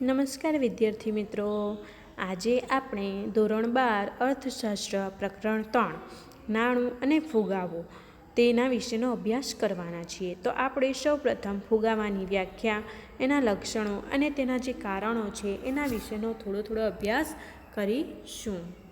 નમસ્કાર વિદ્યાર્થી મિત્રો. આજે આપણે ધોરણ બાર અર્થશાસ્ત્ર પ્રકરણ ત્રણ, નાણું અને ફુગાવો તેના વિશેનો અભ્યાસ કરવાના છીએ. તો આપણે સૌપ્રથમ ફુગાવાની વ્યાખ્યા, એના લક્ષણો અને તેના જે કારણો છે એના વિશેનો થોડો થોડો અભ્યાસ કરીશું.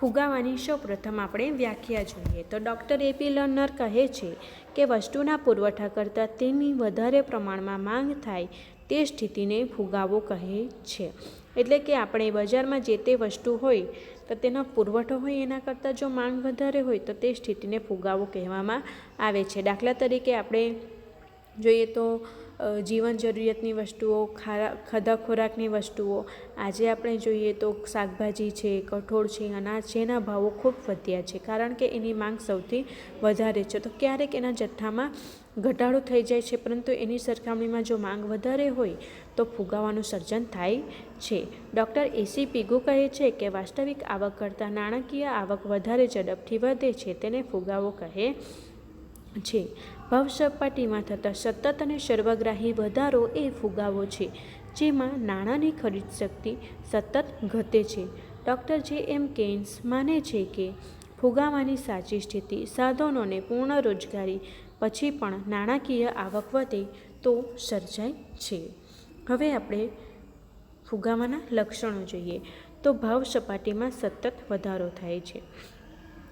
ફુગાવાની સૌપ્રથમ આપણે વ્યાખ્યા જોઈએ. તો ડૉક્ટર એપી લર્નર કહે છે કે વસ્તુના પુરવઠા કરતાં તેની વધારે પ્રમાણમાં માંગ થાય તે સ્થિતિને ફુગાવો કહે છે. એટલે કે આપણે બજારમાં જે તે વસ્તુ હોય, તો તેનો પુરવઠો હોય એના કરતાં જો માંગ વધારે હોય, તો તે સ્થિતિને ફુગાવો કહેવામાં આવે છે. દાખલા તરીકે આપણે જોઈએ તો જીવન જરૂરિયાતની વસ્તુઓ, ખારા, ખાધા ખોરાકની વસ્તુઓ. આજે આપણે જોઈએ તો શાકભાજી છે, કઠોળ છે, અનાજ છે, એના ભાવો ખૂબ વધ્યા છે. કારણ કે એની માંગ સૌથી વધારે છે. તો ક્યારેક એના જથ્થામાં ઘટાડો થઈ જાય છે, પરંતુ એની સરખામણીમાં જો માંગ વધારે હોય, તો ફુગાવાનું સર્જન થાય છે. ડૉક્ટર એસી પીગુ કહે છે કે વાસ્તવિક આવક કરતાં નાણાકીય આવક વધારે ઝડપથી વધે છે, તેને ફુગાવો કહે છે. ભવસપાટીમાં થતા સતત અને સર્વગ્રાહી વધારો એ ફુગાવો છે, જેમાં નાણાંની ખરીદ શક્તિ સતત ઘટે છે. ડૉક્ટર જે એમ કેન્સ માને છે કે ફુગાવાની સાચી સ્થિતિ સાધનોને પૂર્ણ રોજગારી પછી પણ નાણાકીય આવક વધે તો સર્જાય છે. હવે આપણે ફુગાવાના લક્ષણો જોઈએ. તો ભાવ સપાટીમાં સતત વધારો થાય છે.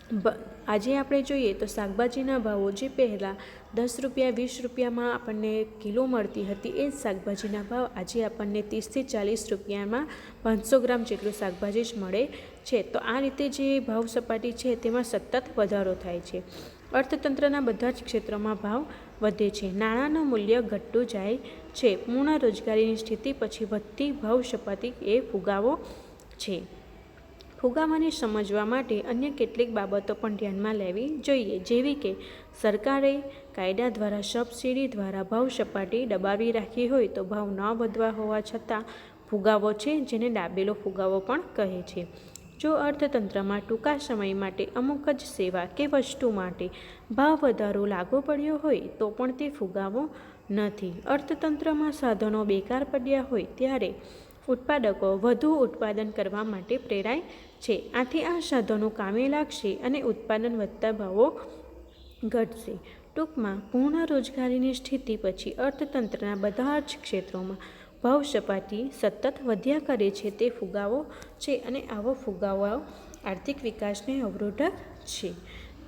આજે આપણે જોઈએ તો શાકભાજીના ભાવો જે પહેલાં દસ રૂપિયા, વીસ રૂપિયામાં આપણને કિલો મળતી હતી, એ જ શાકભાજીના ભાવ આજે આપણને ત્રીસથી ચાલીસ રૂપિયામાં પાંચસો ગ્રામ જેટલું શાકભાજી જ મળે છે. તો આ રીતે જે ભાવ સપાટી છે તેમાં સતત વધારો થાય છે. અર્થતંત્રના બધા જ ક્ષેત્રોમાં ભાવ વધે છે. નાણાંનું મૂલ્ય ઘટતું જાય છે. પૂર્ણ રોજગારીની સ્થિતિ પછી વધતી ભાવ સપાટી એ ફુગાવો છે. ફુગાવાને સમજવા માટે અન્ય કેટલીક બાબતો પણ ધ્યાનમાં લેવી જોઈએ. જેવી કે, સરકારે કાયદા દ્વારા સબસિડી દ્વારા ભાવ સપાટી દબાવી રાખી હોય તો ભાવ ન વધવા હોવા છતાં ફુગાવો છે જેને દાબેલો ફુગાવો પણ કહે છે. જો અર્થતંત્રમાં ટૂંકા સમય માટે અમુક જ સેવા કે વસ્તુ માટે ભાવ વધારો લાગુ પડ્યો હોય તો પણ તે ફુગાવો નથી. અર્થતંત્રમાં સાધનો બેકાર પડ્યા હોય ત્યારે ઉત્પાદકો વધુ ઉત્પાદન કરવા માટે પ્રેરાય છે. આથી આ સાધનો કામે લાગશે અને ઉત્પાદન વધતા ભાવો ઘટશે. ટૂંકમાં, પૂર્ણ રોજગારીની સ્થિતિ પછી અર્થતંત્રના બધા જ ક્ષેત્રોમાં ભાવ સપાટી સતત વધ્યા કરે છે તે ફુગાવો છે અને આવો ફુગાવો આર્થિક વિકાસને અવરોધક છે.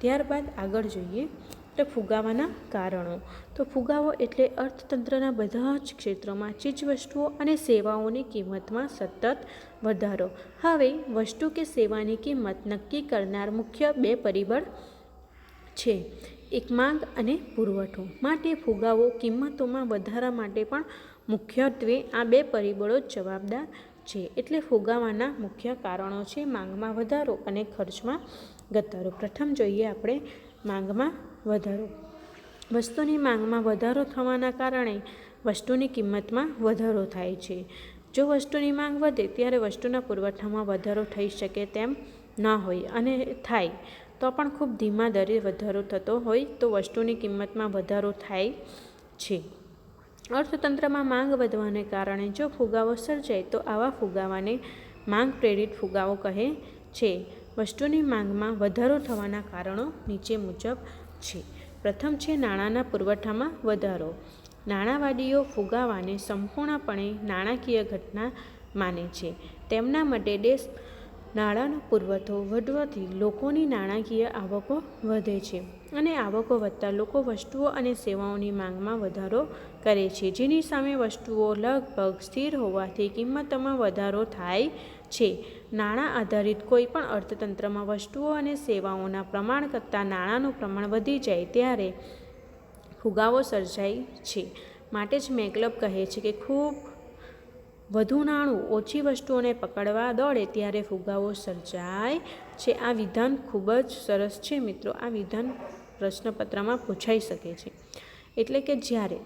ત્યારબાદ આગળ જોઈએ. તો ફુગાવાના કારણો. તો ફુગાવો એટલે અર્થતંત્રના બધા જ ક્ષેત્રોમાં ચીજવસ્તુઓ અને સેવાઓની કિંમતમાં સતત વધારો. હવે, વસ્તુ કે સેવાની કિંમત નક્કી કરનાર મુખ્ય બે પરિબળ છે. એક માંગ અને પુરવઠો. માટે ફુગાવો કિંમતોમાં વધારા માટે પણ મુખ્યત્વે આ બે પરિબળો જવાબદાર છે. એટલે ફુગાવાના મુખ્ય કારણો છે માંગમાં વધારો અને ખર્ચમાં ઘટાડો. પ્રથમ જોઈએ આપણે માંગમાં વધારો. વસ્તુની માંગમાં વધારો થવાના કારણે વસ્તુની કિંમતમાં વધારો થાય છે. જો વસ્તુની માંગ વધે ત્યારે વસ્તુના પુરવઠામાં વધારો થઈ શકે તેમ ન હોય અને થાય તો પણ ખૂબ ધીમા દરે વધારો થતો હોય તો વસ્તુની કિંમતમાં વધારો થાય છે. અર્થતંત્રમાં માંગ વધવાને કારણે જો ફુગાવો સર્જાય તો આવા ફુગાવાને માંગ પ્રેરિત ફુગાવો કહે છે. વસ્તુની માંગમાં વધારો થવાના કારણો નીચે મુજબ છે. પ્રથમ છે નાણાંના પુરવઠામાં વધારો. નાણાંવાદીઓ ફુગાવાને સંપૂર્ણપણે નાણાકીય ઘટના માને છે. તેમના માટે દેશ નાણાંનો પુરવઠો વધવાથી લોકોની નાણાકીય આવકો વધે છે અને આવકો વધતા લોકો વસ્તુઓ અને સેવાઓની માંગમાં વધારો કરે છે. જેની સામે વસ્તુઓ લગભગ સ્થિર હોવાથી કિંમતોમાં વધારો થાય છે. નાણાં આધારિત કોઈપણ અર્થતંત્રમાં વસ્તુઓ અને સેવાઓના પ્રમાણ કરતાં નાણાંનું પ્રમાણ વધી જાય ત્યારે ફુગાવો સર્જાય છે. માટે જ મેકલબ કહે છે કે ખૂબ વધુ નાણું ઓછી વસ્તુઓને પકડવા દોડે ત્યારે ફુગાવો સર્જાય છે. આ વિધાન ખૂબ જ સરસ છે મિત્રો. આ વિધાન પ્રશ્નપત્રમાં પૂછાઈ શકે છે. એટલે કે જ્યારે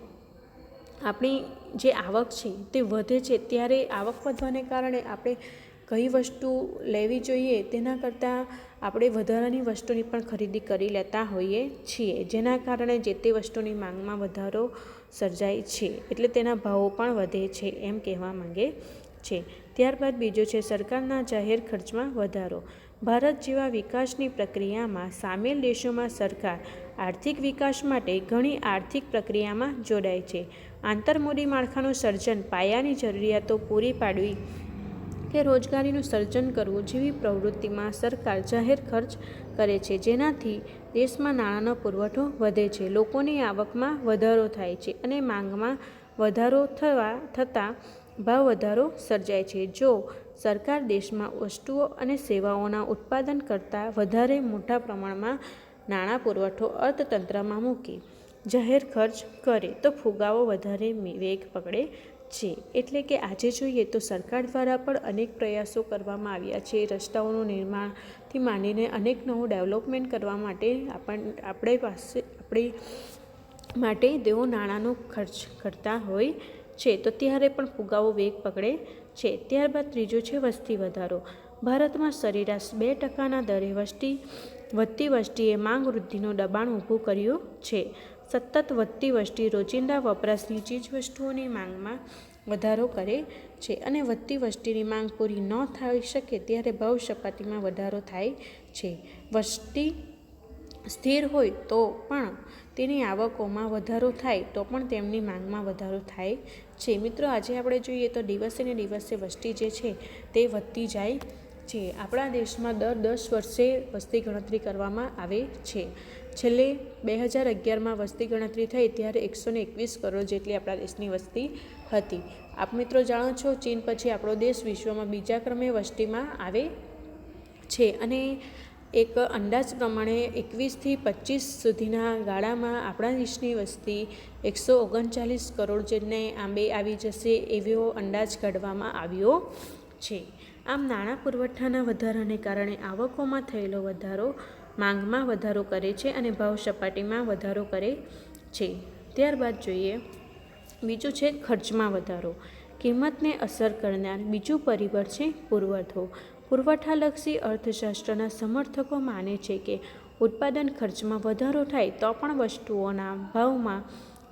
આપણી જે આવક છે તે વધે છે, ત્યારે આવક વધવાને કારણે આપણે કઈ વસ્તુ લેવી જોઈએ તેના કરતાં આપણે વધારાની વસ્તુની પણ ખરીદી કરી લેતા હોઈએ છીએ. જેના કારણે જે તે વસ્તુની માંગમાં વધારો સર્જાય છે. એટલે તેના ભાવો પણ વધે છે એમ કહેવા માંગે છે. ત્યારબાદ બીજું છે સરકારના જાહેર ખર્ચમાં વધારો. ભારત જેવા વિકાસની પ્રક્રિયામાં સામેલ દેશોમાં સરકાર આર્થિક વિકાસ માટે ઘણી આર્થિક પ્રક્રિયામાં જોડાય છે. આંતરમૂડી માળખાનું સર્જન પાયાની જરૂરિયાતો પૂરી પાડવી કે રોજગારીનું સર્જન કરવું જેવી પ્રવૃત્તિમાં સરકાર જાહેર ખર્ચ કરે છે, જેનાથી દેશમાં નાણાંનો પુરવઠો વધે છે. લોકોની આવકમાં વધારો થાય છે અને માંગમાં વધારો થવા થતાં ભાવ વધારો સર્જાય છે. જો સરકાર દેશમાં વસ્તુઓ અને સેવાઓના ઉત્પાદન કરતાં વધારે મોટા પ્રમાણમાં નાણાં પુરવઠો અર્થતંત્રમાં મૂકે, જાહેર ખર્ચ કરે, તો ફુગાવો વધારે વેગ પકડે છે. એટલે કે આજે જોઈએ તો સરકાર દ્વારા પણ અનેક પ્રયાસો કરવામાં આવ્યા છે. રસ્તાઓનું નિર્માણથી માંડીને અનેક નવું ડેવલપમેન્ટ કરવા માટે આપણ, આપણે પાસે, આપણી માટે તેઓ નાણાંનો ખર્ચ કરતા હોય છે. તો ત્યારે પણ ફુગાવો વેગ પકડે છે. ત્યારબાદ ત્રીજો છે વસ્તી વધારો. ભારતમાં સરેરાશ બે ટકાના દરે વસ્તી, વધતી વસ્તીએ માંગ વૃદ્ધિનું દબાણ ઊભું કર્યું છે. સતત વધતી વસ્તી રોજિંદા વપરાશની ચીજવસ્તુઓની માંગમાં વધારો કરે છે અને વધતી વસ્તીની માંગ પૂરી ન થઈ શકે ત્યારે ભાવ સપાટીમાં વધારો થાય છે. વસ્તી સ્થિર હોય તો પણ તેની આવકોમાં વધારો થાય તો પણ તેમની માંગમાં વધારો થાય છે. મિત્રો, આજે આપણે જોઈએ તો દિવસે ને દિવસે વસ્તી જે છે તે વધતી જાય છે. આપણા દેશમાં દર દસ વર્ષે વસ્તી ગણતરી કરવામાં આવે છે. છેલ્લે બે હજાર અગિયારમાં વસ્તી ગણતરી થઈ ત્યારે એકસો ને એકવીસ કરોડ જેટલી આપણા દેશની વસ્તી હતી. આપ મિત્રો જાણો છો, ચીન પછી આપણો દેશ વિશ્વમાં બીજા ક્રમે વસ્તીમાં આવે છે અને એક અંદાજ પ્રમાણે એકવીસથી પચીસ સુધીના ગાળામાં આપણા દેશની વસ્તી એકસો ઓગણચાલીસ કરોડ જેટને આંબે આવી જશે એવો અંદાજ કાઢવામાં આવ્યો છે. આમ નાણાં પુરવઠાના વધારાને કારણે આવકોમાં થયેલો વધારો માંગમાં વધારો કરે છે અને ભાવ સપાટીમાં વધારો કરે છે. ત્યારબાદ જોઈએ, બીજું છે ખર્ચમાં વધારો. કિંમતને અસર કરનાર બીજું પરિબળ છે પુરવઠો. પુરવઠાલક્ષી અર્થશાસ્ત્રના સમર્થકો માને છે કે ઉત્પાદન ખર્ચમાં વધારો થાય તો પણ વસ્તુઓના ભાવમાં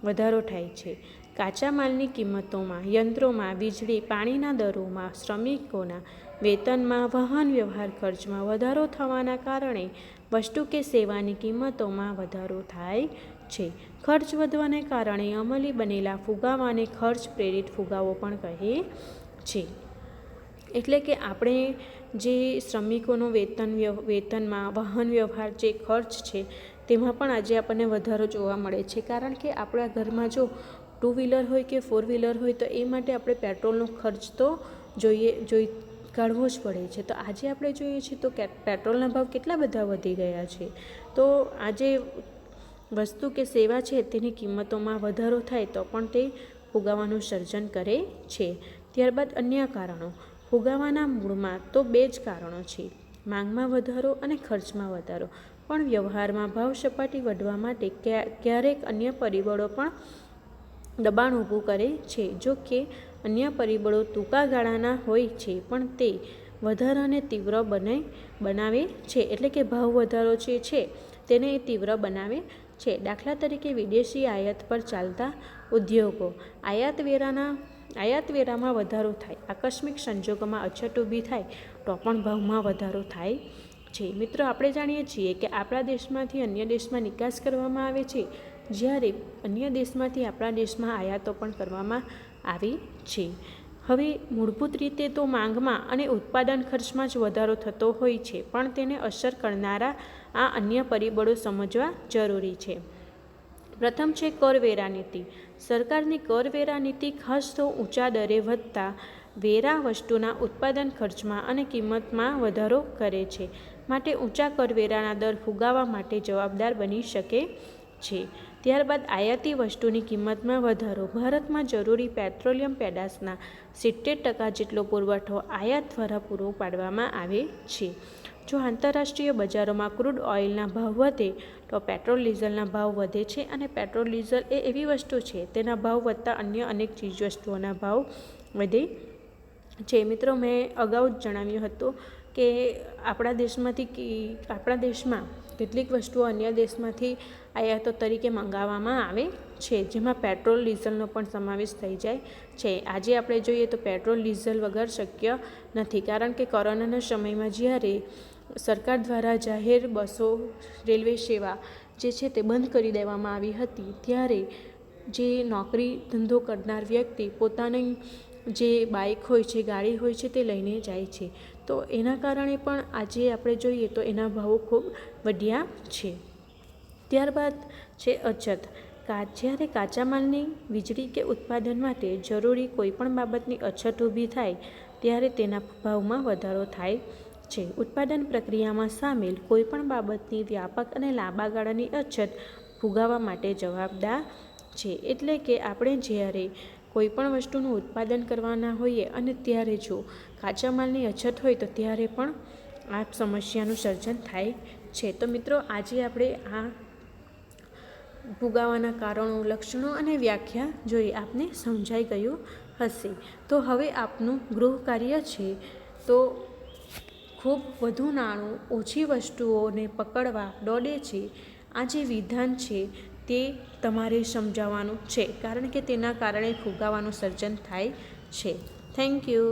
વધારો થાય છે. કાચા માલની કિંમતોમાં, યંત્રોમાં, વીજળી, પાણીના દરોમાં, શ્રમિકોના વેતનમાં, વાહન વ્યવહાર ખર્ચમાં વધારો થવાના કારણે વસ્તુ કે સેવાની કિંમતોમાં વધારો થાય છે. ખર્ચ વધવાને કારણે અમલી બનેલા ફુગાવાને ખર્ચ પ્રેરિત ફુગાવો પણ કહે છે. એટલે કે આપણે જે શ્રમિકોનો વેતન વેતનમાં વાહન વ્યવહાર જે ખર્ચ છે, તેમાં પણ આજે આપણને વધારો જોવા મળે છે. કારણ કે આપણા ઘરમાં જો ટુ વ્હીલર હોય કે ફોર વ્હીલર હોય તો એ માટે આપણે પેટ્રોલનો ખર્ચ તો જોઈએ, જોઈ કાઢવો જ પડે છે. તો આજે આપણે જોઈએ છીએ તો પેટ્રોલના ભાવ કેટલા બધા વધી ગયા છે. તો આજે વસ્તુ કે સેવા છે તેની કિંમતોમાં વધારો થાય તો પણ તે ફુગાવાનું સર્જન કરે છે. ત્યારબાદ અન્ય કારણો. ફુગાવાના મૂળમાં તો બે જ કારણો છે. માંગમાં વધારો અને ખર્ચમાં વધારો. પણ વ્યવહારમાં ભાવ સપાટી વધવા માટે ક્યારેક અન્ય પરિબળો પણ દબાણ ઊભું કરે છે. જો કે, અન્ય પરિબળો ટૂંકા ગાળાના હોય છે, પણ તે વધારાને તીવ્ર બને, બનાવે છે. એટલે કે ભાવ વધારો જે છે, તેને એ તીવ્ર બનાવે છે. દાખલા તરીકે વિદેશી આયાત પર ચાલતા ઉદ્યોગો. આયાતવેરાના, આયાતવેરામાં વધારો થાય. આકસ્મિક સંજોગોમાં અછત ઊભી થાય તો પણ ભાવમાં વધારો થાય છે. મિત્રો, આપણે જાણીએ છીએ કે આપણા દેશમાંથી અન્ય દેશમાં નિકાસ કરવામાં આવે છે. જ્યારે અન્ય દેશમાંથી આપણા દેશમાં આયાતો પણ કરવામાં આવી છે. હવે મૂળભૂત રીતે તો માંગમાં અને ઉત્પાદન ખર્ચમાં જ વધારો થતો હોય છે, પણ તેને અસર કરનારા આ અન્ય પરિબળો સમજવા જરૂરી છે. પ્રથમ છે કરવેરા નીતિ. સરકારની કરવેરા નીતિ ખાસ તો ઊંચા દરે વધતા વેરા વસ્તુના ઉત્પાદન ખર્ચમાં અને કિંમતમાં વધારો કરે છે, માટે ઊંચા કરવેરાના દર ફુગાવા માટે જવાબદાર બની શકે છે. ત્યારબાદ આયાતી વસ્તુની કિંમતમાં વધારો. ભારતમાં જરૂરી પેટ્રોલિયમ પેદાશના સિત્તેર ટકા જેટલો પુરવઠો આયાત દ્વારા પૂરો પાડવામાં આવે છે. જો આંતરરાષ્ટ્રીય બજારોમાં ક્રૂડ ઓઇલના ભાવ વધે, તો પેટ્રોલ ડીઝલના ભાવ વધે છે અને પેટ્રોલ ડીઝલ એ એવી વસ્તુ છે, તેના ભાવ વધતા અન્ય અનેક ચીજવસ્તુઓના ભાવ વધે છે. મિત્રો, મેં અગાઉ જ જણાવ્યું હતું કે આપણા દેશમાંથી આપણા દેશમાં કેટલીક વસ્તુઓ અન્ય દેશમાંથી આયાતો તરીકે મંગાવવામાં આવે છે, જેમાં પેટ્રોલ, ડીઝલનો પણ સમાવેશ થઈ જાય છે. આજે આપણે જોઈએ તો પેટ્રોલ, ડીઝલ વગર શક્ય નથી, કારણ કે કોરોનાના સમયમાં જ્યારે સરકાર દ્વારા જાહેર બસો, રેલવે સેવા જે છે તે બંધ કરી દેવામાં આવી હતી, ત્યારે જે નોકરી ધંધો કરનાર વ્યક્તિ પોતાની જે બાઇક હોય છે, ગાડી હોય છે તે લઈને જાય છે. તો એના કારણે પણ આજે આપણે જોઈએ તો એના ભાવો ખૂબ વધ્યા છે. ત્યારબાદ છે અછત. જ્યારે કાચા માલની વીજળી કે ઉત્પાદન માટે જરૂરી કોઈપણ બાબતની અછત ઊભી થાય ત્યારે તેના ભાવમાં વધારો થાય છે. ઉત્પાદન પ્રક્રિયામાં સામેલ કોઈપણ બાબતની વ્યાપક અને લાંબા ગાળાની અછત ફુગાવા માટે જવાબદાર છે. એટલે કે આપણે જ્યારે કોઈપણ વસ્તુનું ઉત્પાદન કરવાના હોઈએ અને ત્યારે જો કાચા માલની અછત હોય તો ત્યારે પણ આ સમસ્યાનું સર્જન થાય છે. તો મિત્રો, આજે આપણે આ ફુગાવાના કારણો, લક્ષણો અને વ્યાખ્યા જોઈ આપને સમજાઈ ગયું હશે. તો હવે આપનું ગૃહ કાર્ય છે. તો ખૂબ વધુ નાણું, ઓછી વસ્તુઓને પકડવા દોડે છે. આ જે વિધાન છે તે તમારે સમજાવવાનું છે કારણ કે તેના કારણે ફુગાવાનું સર્જન થાય છે. Thank you